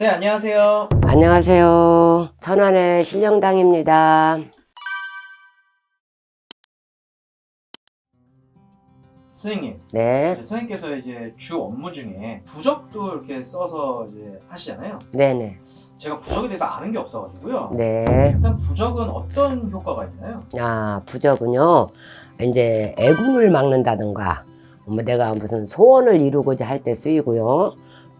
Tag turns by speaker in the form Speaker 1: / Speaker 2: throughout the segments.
Speaker 1: 네, 안녕하세요.
Speaker 2: 안녕하세요. 천안의 신령당입니다.
Speaker 1: 선생님,
Speaker 2: 네,
Speaker 1: 선생님께서 이제 주 업무 중에 부적도 이렇게 써서 이제 하시잖아요.
Speaker 2: 네네.
Speaker 1: 제가 부적에 대해서 아는 게 없어가지고요.
Speaker 2: 네.
Speaker 1: 일단 부적은 어떤 효과가 있나요?
Speaker 2: 아, 부적은요, 이제 애군을 막는다든가, 뭐 내가 무슨 소원을 이루고자 할 때 쓰이고요.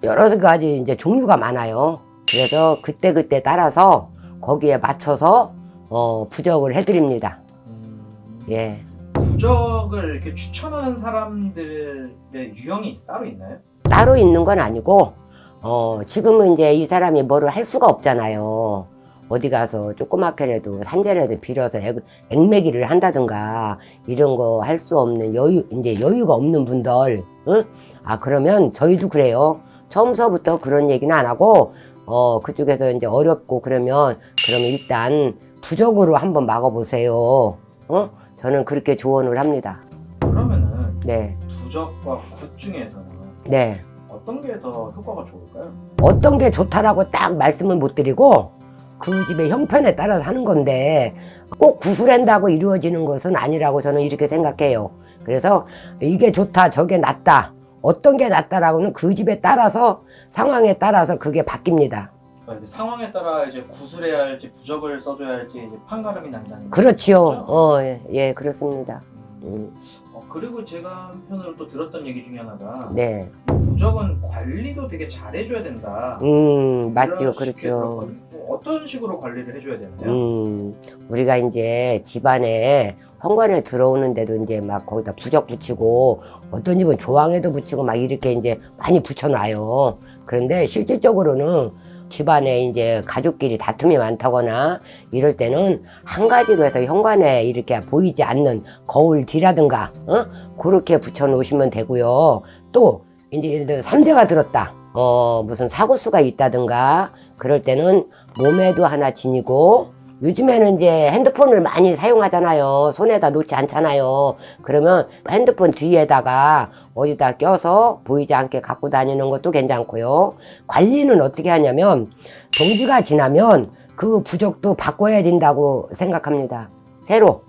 Speaker 2: 여러 가지 이제 종류가 많아요. 그래서 그때그때 따라서 거기에 맞춰서 어, 부적을 해드립니다.
Speaker 1: 음,
Speaker 2: 예.
Speaker 1: 부적을 이렇게 추천하는 사람들의 유형이 있- 따로 있나요?
Speaker 2: 따로 있는 건 아니고, 어, 지금은 이제 이 사람이 뭐를 할 수가 없잖아요. 어디 가서 조그맣게라도 산재라도 빌어서 액, 액매기를 한다든가 이런 거 할 수 없는 여유, 이제 여유가 없는 분들, 응? 아, 그러면 저희도 그래요. 처음서부터 그런 얘기는 안 하고, 어, 그쪽에서 이제 어렵고 그러면, 그러면 일단 부적으로 한번 막아보세요. 어? 저는 그렇게 조언을 합니다.
Speaker 1: 그러면은
Speaker 2: 네.
Speaker 1: 부적과 굿 중에서는
Speaker 2: 네.
Speaker 1: 어떤 게 더 효과가 좋을까요?
Speaker 2: 어떤 게 좋다라고 딱 말씀을 못 드리고 그 집의 형편에 따라서 하는 건데 꼭 구술한다고 이루어지는 것은 아니라고 저는 이렇게 생각해요. 그래서 이게 좋다, 저게 낫다, 어떤 게 낫다라고는 그 집에 따라서 상황에 따라서 그게 바뀝니다.
Speaker 1: 그러니까 상황에 따라 이제 구슬해야 할지 부적을 써줘야 할지 이제 판가름이 난다는
Speaker 2: 그렇지요.
Speaker 1: 거죠?
Speaker 2: 어, 예, 예, 그렇습니다.
Speaker 1: 음.
Speaker 2: 음,
Speaker 1: 어, 그리고 제가 한편으로 또 들었던 얘기 중에 하나가
Speaker 2: 네,
Speaker 1: 부적은 관리도 되게 잘해줘야 된다.
Speaker 2: 음,
Speaker 1: 식의
Speaker 2: 그렇죠.
Speaker 1: 어, 어떤 식으로 관리를 해줘야 되나요?
Speaker 2: 음, 우리가 이제 집안에 현관에 들어오는데도 이제 막 거기다 부적 붙이고 어떤 집은 조항에도 붙이고 막 이렇게 이제 많이 붙여놔요. 그런데 실질적으로는 집안에 이제 가족끼리 다툼이 많다거나 이럴 때는 한 가지로 해서 현관에 이렇게 보이지 않는 거울 뒤라든가, 어? 그렇게 붙여 놓으시면 되고요. 또 이제 예를 들어 삼재가 들었다. 어, 무슨 사고수가 있다든가 그럴 때는 몸에도 하나 지니고 요즘에는 이제 핸드폰을 많이 사용하잖아요. 손에다 놓지 않잖아요. 그러면 핸드폰 뒤에다가 어디다 껴서 보이지 않게 갖고 다니는 것도 괜찮고요. 관리는 어떻게 하냐면 동지가 지나면 그 부적도 바꿔야 된다고 생각합니다. 새로.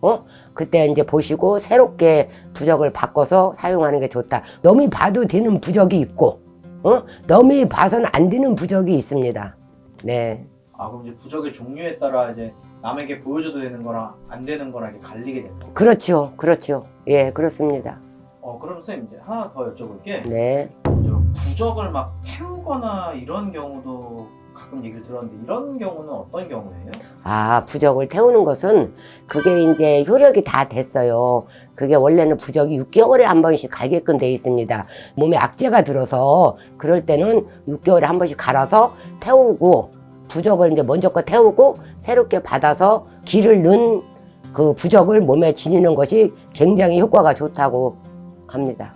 Speaker 2: 어? 그때 이제 보시고 새롭게 부적을 바꿔서 사용하는 게 좋다. 너무 봐도 되는 부적이 있고, 어? 너무 봐서는 안 되는 부적이 있습니다. 네.
Speaker 1: 아 그럼 이제 부적의 종류에 따라 이제 남에게 보여줘도 되는 거랑 안 되는 거랑 이렇게 갈리게 되는 거.
Speaker 2: 그렇죠. 그렇죠. 예, 그렇습니다.
Speaker 1: 어 그럼 선생님 이제 하나 더 여쭤볼게.
Speaker 2: 네.
Speaker 1: 저 부적을 막 태우거나 이런 경우도 가끔 얘기를 들었는데 이런 경우는 어떤 경우예요?
Speaker 2: 아, 부적을 태우는 것은 그게 이제 효력이 다 됐어요. 그게 원래는 부적이 6개월에 한 번씩 갈게끔 돼 있습니다. 몸에 악재가 들어서 그럴 때는 6개월에 한 번씩 갈아서 태우고 부적을 이제 먼저 거 태우고 새롭게 받아서 기를 넣은 그 부적을 몸에 지니는 것이 굉장히 효과가 좋다고 합니다.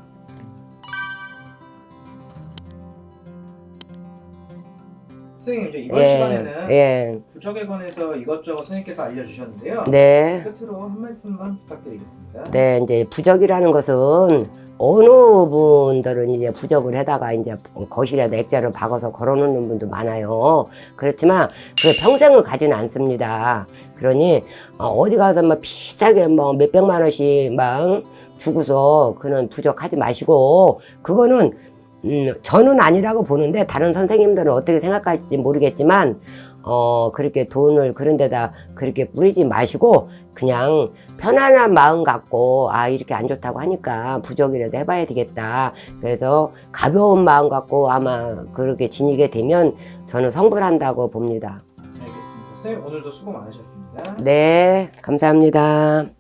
Speaker 1: 선생님 이제 이번
Speaker 2: 예,
Speaker 1: 시간에는
Speaker 2: 예,
Speaker 1: 부적에 관해서 이것저것 선생님께서 알려주셨는데요.
Speaker 2: 네.
Speaker 1: 끝으로 한 말씀만 부탁드리겠습니다.
Speaker 2: 네, 이제 부적이라는 것은 어느 분들은 이제 부적을 해다가 이제 거실에다 액자를 박아서 걸어놓는 분도 많아요. 그렇지만 그 평생을 가지는 않습니다. 그러니 어, 어디 가서 막 비싸게 뭐 몇백만 원씩 막 주고서 그는 부적하지 마시고 그거는 음, 저는 아니라고 보는데 다른 선생님들은 어떻게 생각할지 모르겠지만 어, 그렇게 돈을 그런 데다 그렇게 뿌리지 마시고 그냥 편안한 마음 갖고 아 이렇게 안 좋다고 하니까 부적이라도 해봐야 되겠다 그래서 가벼운 마음 갖고 아마 그렇게 지니게 되면 저는 성불한다고 봅니다
Speaker 1: 알겠습니다. 선생님 오늘도 수고 많으셨습니다.
Speaker 2: 네 감사합니다